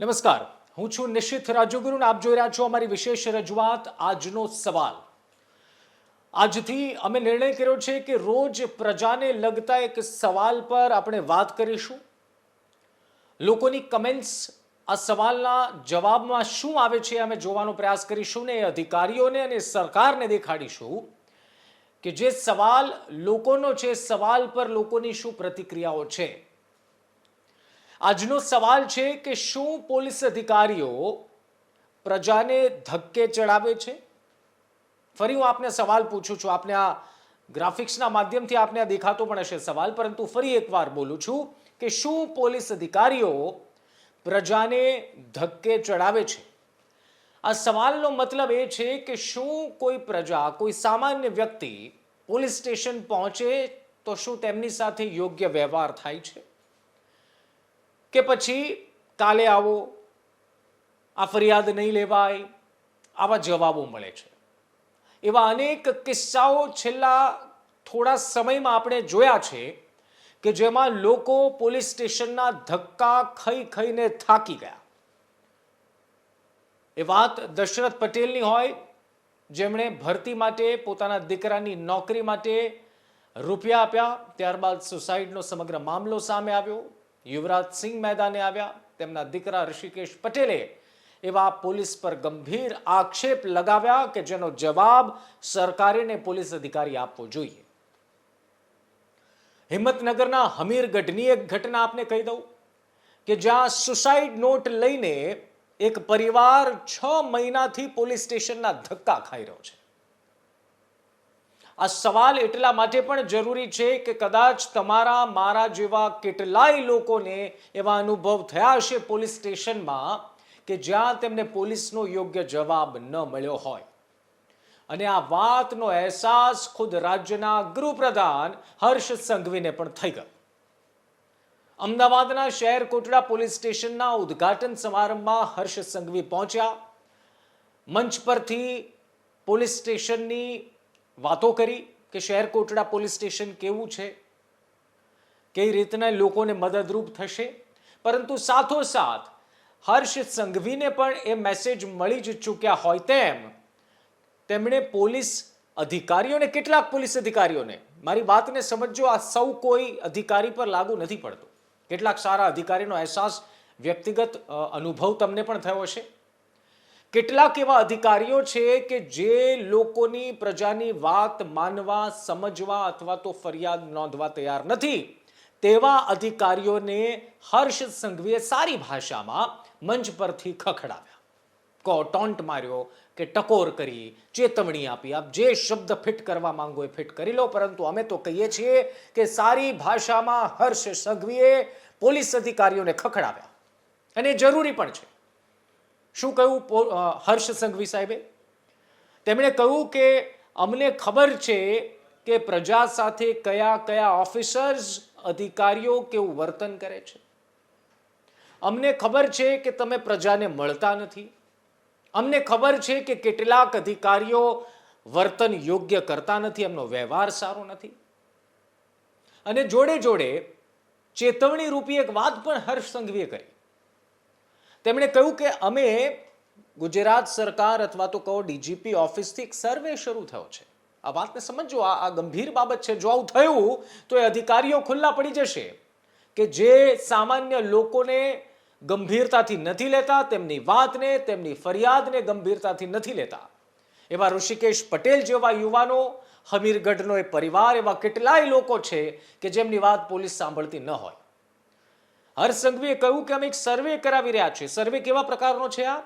નમસ્કાર. હું છું નિશ્ચિત રાજ્યગુરુ આપ જોઈ રહ્યા છો અમારી વિશેષ રજૂઆત આજનો સવાલ. આજથી અમે નિર્ણય કર્યો છે કે રોજ પ્રજાને લગતા એક સવાલ પર આપણે વાત કરીશું. લોકોની કમેન્ટ્સ આ સવાલના જવાબમાં શું આવે છે અમે જોવાનો પ્રયાસ કરીશું ને એ અધિકારીઓને અને સરકારને દેખાડીશું કે જે સવાલ લોકોનો છે, સવાલ પર લોકોની શું પ્રતિક્રિયાઓ છે. આજનો સવાલ છે કે શું પોલીસ અધિકારીઓ પ્રજાને ધક્કે ચડાવે છે? ફરી હું આપને સવાલ પૂછું છું. આપને આ ગ્રાફિક્સના માધ્યમથી આપને આ દેખાતો પણ હશે સવાલ, પરંતુ ફરી એકવાર બોલું છું કે શું પોલીસ અધિકારીઓ પ્રજાને ધક્કે ચડાવે છે? આ સવાલનો મતલબ એ છે કે શું કોઈ પ્રજા, કોઈ સામાન્ય વ્યક્તિ પોલીસ સ્ટેશન પહોંચે તો શું તેમની સાથે યોગ્ય વ્યવહાર થાય છે? કે પછી કાલે આવો, આ ફરિયાદ નહીં લેવાય, આવા જવાબો મળે છે. એવા અનેક કિસ્સાઓ છેલ્લા થોડા સમયમાં આપણે જોયા છે કે જેમાં લોકો પોલીસ સ્ટેશનના ધક્કા ખાઈ ખાઈને થાકી ગયા. એ વાત દશરથ પટેલની હોય, જેમણે ભરતી માટે પોતાના દીકરાની નોકરી માટે રૂપિયા આપ્યા, ત્યારબાદ સુસાઇડનો સમગ્ર મામલો સામે આવ્યો. યુવરાજ સિંહ મેદાને આવ્યા. તેમના દીકરા ઋષિકેશ પટેલે એવા પોલીસ પર ગંભીર આક્ષેપ લગાવ્યા કે જેનો જવાબ સરકારેને પોલીસ અધિકારી આપવો જોઈએ. હિંમતનગરના હમીરગઢની એક ઘટના આપને કહી દઉં કે જ્યાં સુસાઇડ નોટ લઈને એક પરિવાર છ મહિનાથી પોલીસ સ્ટેશનના ધક્કા ખાઈ રહ્યો છે. આ સવાલ એટલા માટે પણ જરૂરી છે કે કદાચ તમારા, મારા જેવા કેટલાય લોકોને એવા અનુભવ થયા હશે પોલીસ સ્ટેશનમાં કે જ્યાં તેમને પોલીસનો યોગ્ય જવાબ ન મળ્યો હોય. અને આ વાતનો અહેસાસ ખુદ રાજ્યના ગૃહપ્રધાન હર્ષ સંઘવીને પણ થઈ ગયો. અમદાવાદના શહેર કોટડા પોલીસ સ્ટેશનના ઉદ્ઘાટન સમારંભમાં હર્ષ સંઘવી પહોંચ્યા. મંચ પરથી પોલીસ સ્ટેશનની વાતો કરી કે શહેર કોટડા પોલીસ સ્ટેશન કેવું છે, કઈ રીતના લોકોને મદદરૂપ થશે. પરંતુ સાથોસાથ હર્ષ સંઘવીને પણ એ મેસેજ મળી જ ચૂક્યા હોય તેમ તેમણે પોલીસ અધિકારીઓને, કેટલાક પોલીસ અધિકારીઓને, મારી વાતને સમજો આ સૌ કોઈ અધિકારી પર લાગુ નથી પડતું. કેટલાક સારા અધિકારીનો અહેસાસ વ્યક્તિગત અનુભવ તમને પણ થયો હશે. કેટલાક એવા અધિકારીઓ છે કે જે લોકોની પ્રજાની વાત માનવા, સમજવા અથવા તો ફરિયાદ નોંધવા તૈયાર નથી. તેવા અધિકારીઓને હર્ષ સંઘવીએ સારી ભાષામાં મંચ પરથી ખખડાવ્યા. કો ટોન્ટ માર્યો કે ટકોર કરી, ચેતવણી આપી. આપ જે શબ્દ ફિટ કરવા માંગો એ ફિટ કરી લો, પરંતુ અમે તો કહીએ છીએ કે સારી ભાષામાં હર્ષ સંઘવીએ પોલીસ અધિકારીઓને ખખડાવ્યા. અને જરૂરી પણ છે. શું કહ્યું હર્ષ સંઘવી સાહેબે? તેમણે કહ્યું કે અમને ખબર છે કે પ્રજા સાથે કયા કયા ઓફિસર્સ અધિકારીઓ કેવું વર્તન કરે છે. અમને ખબર છે કે તમે પ્રજાને મળતા નથી. અમને ખબર છે કે કેટલાક અધિકારીઓ વર્તન યોગ્ય કરતા નથી, એમનો વ્યવહાર સારો નથી. અને જોડે જોડે ચેતવણી રૂપી એક વાત પણ હર્ષ સંઘવીએ કરી. તેમણે કહ્યું કે અમે ગુજરાત સરકાર અથવા તો કહો ડીજીપી ઓફિસથી એક સર્વે શરૂ થયો છે. આ વાતને સમજો, આ ગંભીર બાબત છે. જો આવું થયું, તો એ અધિકારીઓ ખુલ્લા પડી જશે કે જે સામાન્ય લોકોને ગંભીરતાથી નથી લેતા, તેમની વાતને, તેમની ફરિયાદને ગંભીરતાથી નથી લેતા. એવા ઋષિકેશ પટેલ જેવા યુવાનો, હમીરગઢનો એ પરિવાર એવા કેટલાય લોકો છે કે જેમની વાત પોલીસ સાંભળતી ન હોય. હર્ષ કહ્યું કે અમે એક સર્વે કરાવી રહ્યા છીએ. સર્વે કેવા પ્રકારનો છે આ?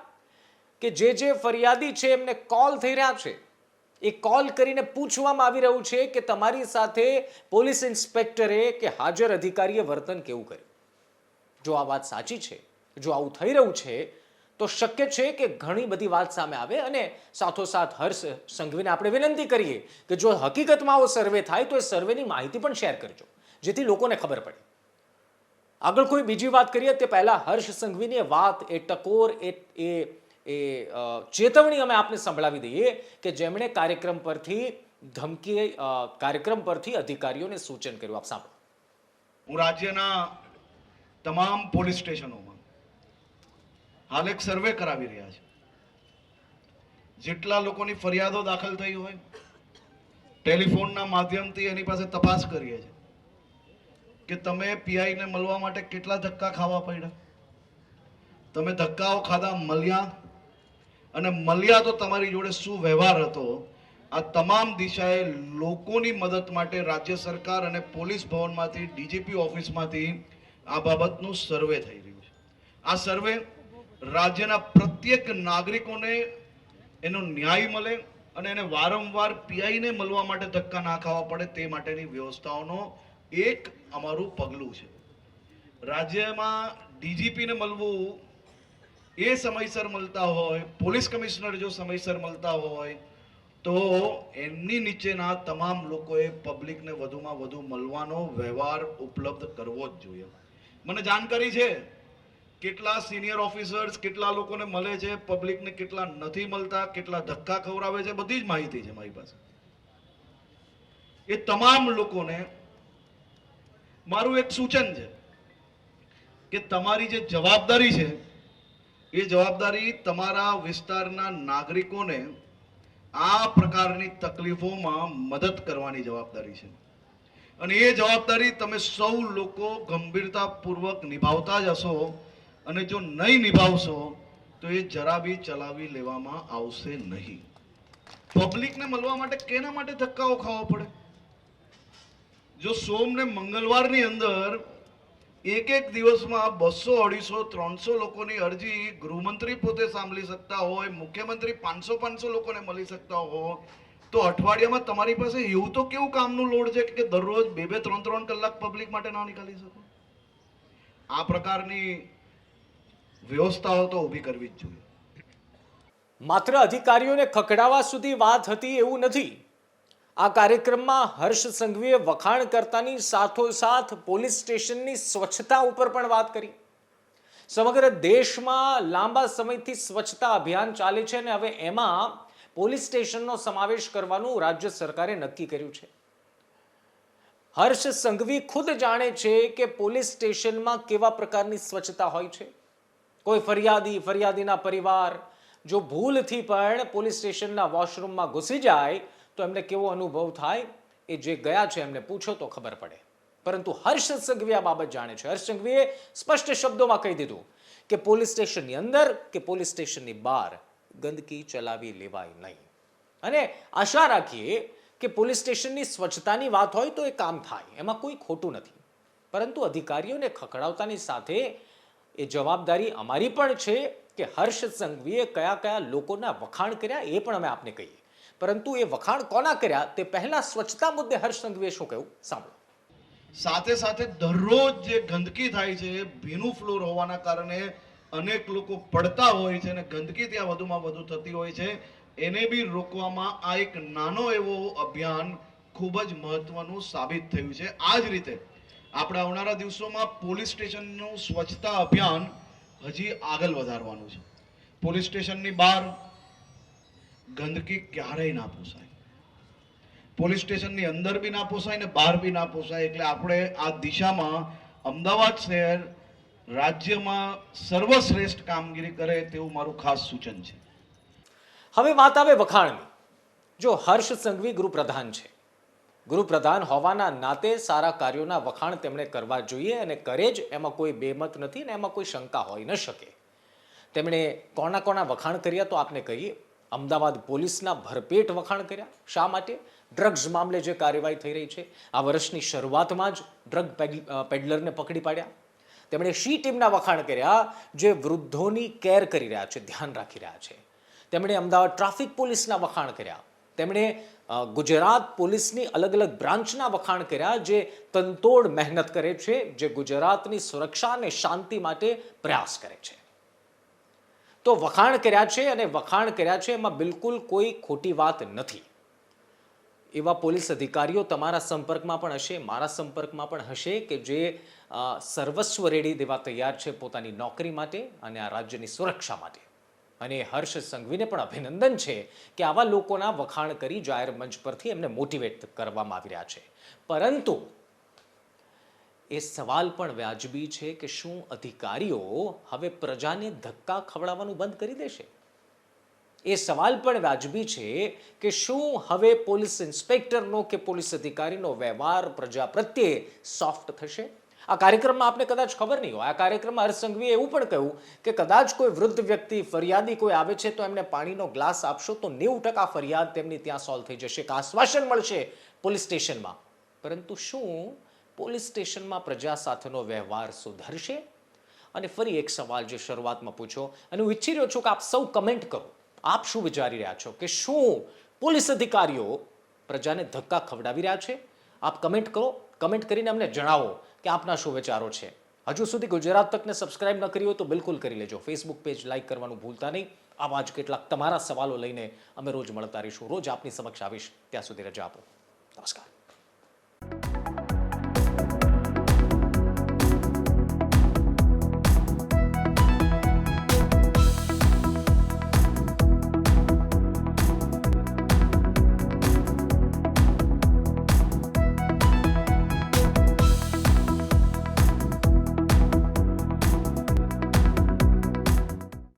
કે જે જે ફરિયાદી છે એમને કોલ થઈ રહ્યા છે. એ કોલ કરીને પૂછવામાં આવી રહ્યું છે કે તમારી સાથે પોલીસ ઇન્સ્પેક્ટરે કે હાજર અધિકારીએ વર્તન કેવું કર્યું? જો આ વાત સાચી છે, જો આવું થઈ રહ્યું છે, તો શક્ય છે કે ઘણી બધી વાત સામે આવે અને સાથોસાથ હર્ષ સંઘવીને આપણે વિનંતી કરીએ કે જો હકીકતમાં આવો સર્વે થાય તો એ સર્વેની માહિતી પણ શેર કરજો, જેથી લોકોને ખબર પડે. આગળ કોઈ બીજી વાત કરીએ તે પહેલા હર્ષ સંઘવીની વાત, એ ટકોર, એ એ એ ચેતવણી અમે આપને સંભળાવી દઈએ કે જેમણે કાર્યક્રમ પરથી ધમકી કાર્યક્રમ પરથી અધિકારીઓને સૂચન કર્યું. આપ સાંભળો. હું રાજ્યના તમામ પોલીસ સ્ટેશનોમાં હાલ એક સર્વે કરાવી રહ્યા છે. જેટલા લોકોની ફરિયાદો દાખલ થઈ હોય, ટેલિફોનના માધ્યમથી એની પાસે તપાસ કરીએ છે કે તમે પીઆઈ ને મળવા માટે કેટલા ધક્કા ખાવા પડ્યા? તમે ધક્કાઓ ખાધા મળ્યા અને મળ્યા તો તમારી જોડે શું વ્યવહાર હતો? આ તમામ દિશાએ લોકોની મદદ માટે રાજ્ય સરકાર અને પોલીસ ભવનમાંથી, ડીજીપી ઓફિસમાંથી આ બાબતનું સર્વે થઈ રહ્યું છે. આ સર્વે રાજ્યના પ્રત્યેક નાગરિકોને એનો ન્યાય મળે અને એને વારંવાર પીઆઈને મળવા માટે ધક્કા ના ખાવા પડે તે માટેની વ્યવસ્થાઓનો એક અમારું પગલું છે. રાજ્યમાં ડીજીપીને મળવું એ સમયસર મળતા હોય, પોલીસ કમિશનર જો સમયસર મળતા હોય, તો એમની નીચેના તમામ લોકોએ પબ્લિકને વધુમાં વધુ મળવાનો વ્યવહાર ઉપલબ્ધ કરવો જ જોઈએ. મને જાણકારી છે કેટલા સિનિયર ઓફિસર્સ કેટલા લોકોને મળે છે, પબ્લિકને કેટલા નથી મળતા, કેટલા ધક્કા ખવડાવે છે, બધી જ માહિતી છે મારી પાસે. એ તમામ લોકોને મારું એક સૂચન છે કે તમારી જે જવાબદારી છે, એ જવાબદારી તમારા વિસ્તારના નાગરિકોને આ પ્રકારની તકલીફોમાં મદદ કરવાની જવાબદારી છે. અને એ જવાબદારી તમે સૌ લોકો ગંભીરતાપૂર્વક નિભાવતા જ હશો અને જો નહીં નિભાવશો, તો એ જરા બી ચલાવી લેવામાં આવશે નહીં. પબ્લિકને મળવા માટે કેના માટે ધક્કાઓ ખાવા પડે? જો સોમ ને મંગળવારની અંદર એક એક દિવસમાં બસો અઢીસો, ત્રણસો લોકોની અરજી ગૃહમંત્રી પોતે સાંભળી શકતા હોય, મુખ્યમંત્રી પાંચસો પાંચસો લોકોને મળી શકતા હોય, તો અઠવાડિયામાં તમારી પાસે એવું તો કેવું કામનું લોડ છે કે દરરોજ બે બે, ત્રણ ત્રણ કલાક પબ્લિક માટે ના નીકાળી શકો? આ પ્રકારની વ્યવસ્થાઓ તો ઊભી કરવી જ જોઈએ. માત્ર અધિકારીઓને ખકડાવા સુધી વાત હતી એવું નથી. આ કાર્યક્રમમાં હર્ષ સંઘવીએ વખાણ કરતાની સાથોસાથ પોલીસ સ્ટેશનની સ્વચ્છતા ઉપર પણ વાત કરી. સમગ્ર દેશમાં લાંબા સમયથી સ્વચ્છતા અભિયાન ચાલે છે અને હવે એમાં પોલીસ સ્ટેશનનો સમાવેશ કરવાનું રાજ્ય સરકારે નક્કી કર્યું છે. હર્ષ સંઘવી ખુદ જાણે છે કે પોલીસ સ્ટેશનમાં કેવા પ્રકારની સ્વચ્છતા હોય છે. કોઈ ફરિયાદી, ફરિયાદીના પરિવાર, જો ભૂલથી પણ પોલીસ સ્ટેશનના વોશરૂમમાં ઘૂસી જાય તો એમને કેવો અનુભવ થાય એ જે ગયા છે એમને પૂછો તો ખબર પડે. પરંતુ હર્ષ સંઘવી આ બાબત જાણે છે. હર્ષ સંઘવીએ સ્પષ્ટ શબ્દોમાં કહી દીધું કે પોલીસ સ્ટેશનની અંદર કે પોલીસ સ્ટેશનની બહાર ગંદકી ચલાવી લેવાય નહીં. અને આશા રાખીએ કે પોલીસ સ્ટેશનની સ્વચ્છતાની વાત હોય તો એ કામ થાય. એમાં કોઈ ખોટું નથી. પરંતુ અધિકારીઓને ખખડાવતાની સાથે એ જવાબદારી અમારી પણ છે કે હર્ષ સંઘવીએ કયા કયા લોકોના વખાણ કર્યા એ પણ અમે આપને કહીએ. પરંતુ એ વખાણ કોના કર્યા તે પહેલા સ્વચ્છતા મુદ્દે હર્ષ સંઘવીએ શું કહ્યું? સાંભળો. સાથે સાથે દરરોજ જે ગંદકી થાય છે, ભીનું ફ્લોર હોવાના કારણે અનેક લોકો પડતા હોય છે અને ગંદકી ત્યાં વધુમાં વધુ થતી હોય છે. એને બી રોકવામાં આ એક નાનો એવો અભિયાન ખૂબ જ મહત્વનું સાબિત થયું છે. આ જ રીતે આપણે આવનારા દિવસોમાં પોલીસ સ્ટેશનનું સ્વચ્છતા અભિયાન હજી આગળ વધારવાનું છે. પોલીસ સ્ટેશનની બહાર ગંદકી ક્યારેય ના પોસાય. પોલીસ સ્ટેશનની અંદર બી ના પોસાય ને બહાર બી ના પોસાય એટલે આપણે આ દિશામાં અમદાવાદ શહેર રાજ્યમાં સર્વશ્રેષ્ઠ કામગીરી કરે તેવું મારું ખાસ સૂચન છે. હવે વાત આવે વખાણની. જો હર્ષ સંઘવી ગૃહપ્રધાન છે. ગૃહપ્રધાન હોવાના નાતે સારા કાર્યોના વખાણ તેમણે કરવા જોઈએ અને કરે જ, એમાં કોઈ બેમત નથી ને એમાં કોઈ શંકા હોઈ ન શકે. તેમણે કોના કોના વખાણ કર્યા તો આપને કહીએ. અમદાવાદ પોલીસના ભરપેટ વખાણ કર્યા. શા માટે? ડ્રગ્સ મામલે જે કાર્યવાહી થઈ રહી છે, આ વર્ષની શરૂઆતમાં જ ડ્રગ પેડ- પેડલરને પકડી પાડ્યા. તેમણે શી ટીમના વખાણ કર્યા? જે વૃદ્ધોની કેર કરી રહ્યા છે, ધ્યાન રાખી રહ્યા છે. તેમણે અમદાવાદ ટ્રાફિક પોલીસના વખાણ કર્યા. તેમણે ગુજરાત પોલીસની અલગ અલગ બ્રાન્ચના વખાણ કર્યા, જે તનતોડ મહેનત કરે છે, જે ગુજરાતની સુરક્ષા અને શાંતિ માટે પ્રયાસ કરે છે. તો વખાણ કર્યા છે અને વખાણ કર્યા છે એમાં બિલકુલ કોઈ ખોટી વાત નથી. એવા પોલીસ અધિકારીઓ તમારા સંપર્કમાં પણ હશે, મારા સંપર્કમાં પણ હશે કે જે સર્વસ્વ રેડી દેવા તૈયાર છે પોતાની નોકરી માટે અને આ રાજ્યની સુરક્ષા માટે. અને હર્ષ સંઘવીને પણ અભિનંદન છે કે આવા લોકોના વખાણ કરી જાહેર મંચ પરથી એમને મોટિવેટ કરવામાં આવી રહ્યા છે. પરંતુ એ સવાલ પણ વ્યાજબી છે કે શું અધિકારીઓ હવે પ્રજાને ધક્કા ખવડાવવાનું બંધ કરી દેશે? એ સવાલ પણ વાજબી છે કે શું હવે પોલીસ ઇન્સ્પેક્ટરનો કે પોલીસ અધિકારીનો વ્યવહાર પ્રજા પ્રત્યે સોફ્ટ થશે? આ કાર્યક્રમમાં આપને કદાચ ખબર નહીં હોય. આ કાર્યક્રમમાં હર્ષસંઘવીએ એવું પણ કહ્યું કે કદાચ કોઈ વૃદ્ધ વ્યક્તિ ફરિયાદી કોઈ આવે છે તો એમને પાણીનો ગ્લાસ આપશો તો નેવું ટકા ફરિયાદ તેમની ત્યાં સોલ્વ થઈ જશે. કે આશ્વાસન મળશે પોલીસ સ્ટેશનમાં. પરંતુ શું પોલીસ સ્ટેશનમાં પ્રજા સાથેનો વ્યવહાર સુધરશે? અને ફરી એક સવાલ જે શરૂઆતમાં પૂછો, અને હું ઈચ્છી રહ્યો છું કે આપ સૌ કમેન્ટ કરો. આપ શું વિચારી રહ્યા છો કે શું પોલીસ અધિકારીઓ પ્રજાને ધક્કા ખવડાવી રહ્યા છે? આપ કમેન્ટ કરો, કમેન્ટ કરીને અમને જણાવો કે આપના શું વિચારો છે. હજુ સુધી ગુજરાત તકને સબસ્ક્રાઇબ ન કરી હોય તો બિલકુલ કરી લેજો. ફેસબુક પેજ લાઇક કરવાનું ભૂલતા નહીં. આવા જ કેટલાક તમારા સવાલો લઈને અમે રોજ મળતા રહીશું. રોજ આપની સમક્ષ આવીશ. ત્યાં સુધી રજા આપો. નમસ્કાર.